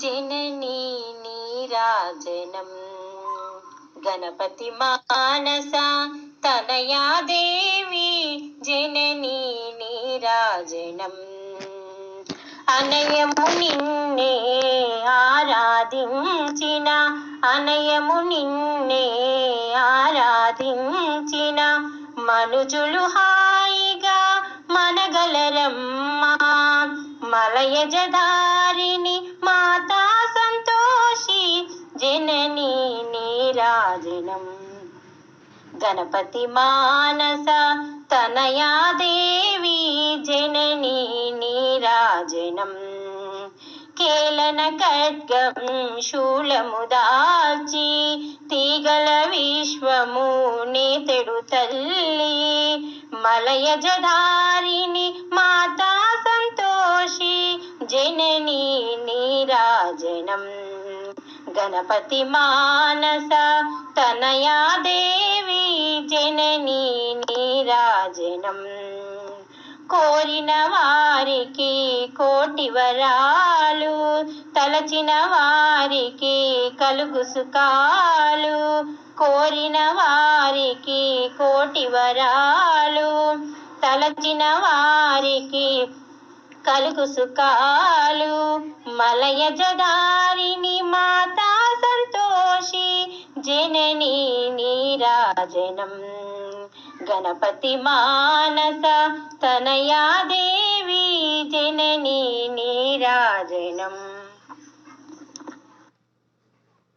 జననీ నీరాజనం గణపతి మానస తనయా దేవి జననీ నీరాజనం అనయము నిన్నే ఆరాధించిన అనయము నిన్నే ఆరాధించిన మనుజులు హా మలయజదారిని మాతా సంతోషి జనని నీరాజనం. గణపతి మానస తనయా దేవి జనని నీరాజనం. కేలన ఖడ్గం శూలము దాల్చి తీగల విశ్వము నేతెడు తల్లి మలయజధారిణి జననీ నీరాజనం గణపతి మానస తనయాదేవి జననీ నీరాజనం కోరిన వారికి కోటి వరాలు తలచిన వారికి కలుగు సుఖాలు. కోరిన వారికి కోటి వరాలు తలచిన వారికి కలుగు సుఖాలు మలయ జదారిని మాతా సంతోషి జనని నీరాజనం. గణపతి మానస తనయాదేవి జననీ నీరాజనం.